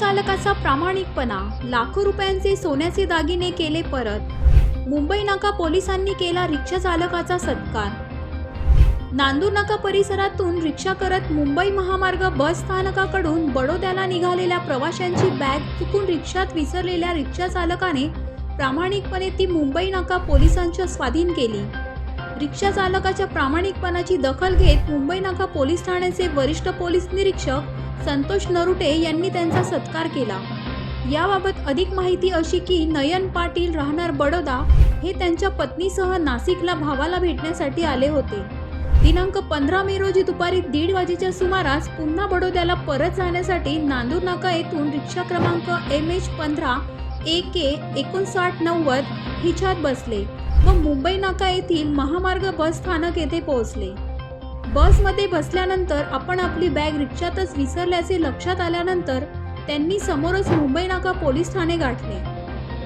चालकाचा प्रामाणिकपणा लाखो रुपयांचे सोन्याचे दागिने केले परत. मुंबई नाका पोलिसांनी केला रिक्षा चालकाचा सत्कार. नांदूर नाका परिसरातून रिक्षा करत मुंबई महामार्ग बस स्थानकाकडून बडोद्याला निघालेल्या प्रवाशांची बॅग चुकून रिक्षात विसरलेल्या रिक्षा चालकाने प्रामाणिकपणे ती मुंबई नाका पोलिसांच्या स्वाधीन केली. रिक्षा चालकाच्या प्रामाणिकपणाची दखल घेत मुंबई नाका पोलीस ठाण्याचे वरिष्ठ पोलीस निरीक्षक संतोष नरुटे यांनी त्यांचा सत्कार केला. याबाबत अधिक माहिती अशी की नयन पाटील राहणार बडोदा हे त्यांच्या पत्नीसह नाशिकला भावाला भेटण्यासाठी आले होते. दिनांक पंधरा मे रोजी दुपारी दीड वाजेच्या सुमारास पुन्हा बडोद्याला परत जाण्यासाठी नांदूर नाका येथून रिक्षा क्रमांक एम एच पंधरा ए के एकोणसाठ नव्वद हिच्यात बसले व मुंबई नाका येथील महामार्ग बस स्थानक येथे पोहोचले. बसमध्ये बसल्यानंतर आपण आपली बॅग रिक्षातच विसरल्याचे लक्षात आल्यानंतर त्यांनी समोरच मुंबई नाका पोलीस ठाणे गाठले.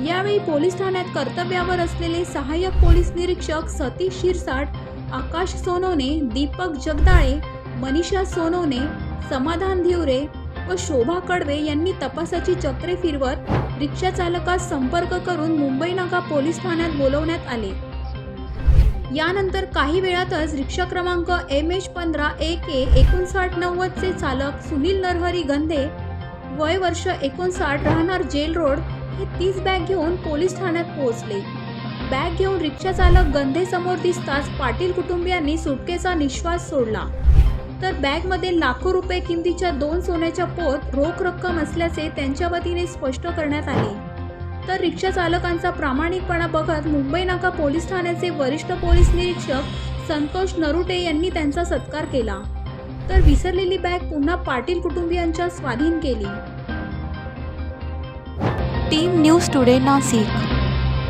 यावेळी पोलीस ठाण्यात कर्तव्यावर असलेले सहाय्यक पोलीस निरीक्षक सतीश शिरसाट आकाश सोनवणे दीपक जगदाळे मनीषा सोनवणे समाधान धिवरे व शोभा कडवे यांनी तपासाची चक्रे फिरवत रिक्षा चालकास संपर्क करून मुंबई नाका पोलीस ठाण्यात बोलवण्यात आले. यानंतर काही वेळातच रिक्षा क्रमांक एम एच पंधरा ए के एकोणसाठ नव्वदचे चालक सुनील नरहरी गंधे वय वर्ष एकोणसाठ राहणार जेल रोड हे तीच बॅग घेऊन पोलीस ठाण्यात पोहोचले. बॅग घेऊन रिक्षा चालक गंधे समोर दिसताच पाटील कुटुंबियांनी सुटकेचा निश्वास सोडला. तर बॅगमध्ये लाखो रुपये किमतीच्या दोन सोन्याच्या पोत रोख रक्कम असल्याचे त्यांच्या वतीने स्पष्ट करण्यात आले. तर रिक्षा चालकांचा प्रामाणिकपणा बघत मुंबई नाका पोलीस ठाण्याचे वरिष्ठ पोलीस निरीक्षक संतोष नरुटे यांनी त्यांचा सत्कार केला. तर विसरलेली बॅग पुन्हा पाटील कुटुंबियांच्या स्वाधीन केली. Team news today Nashik.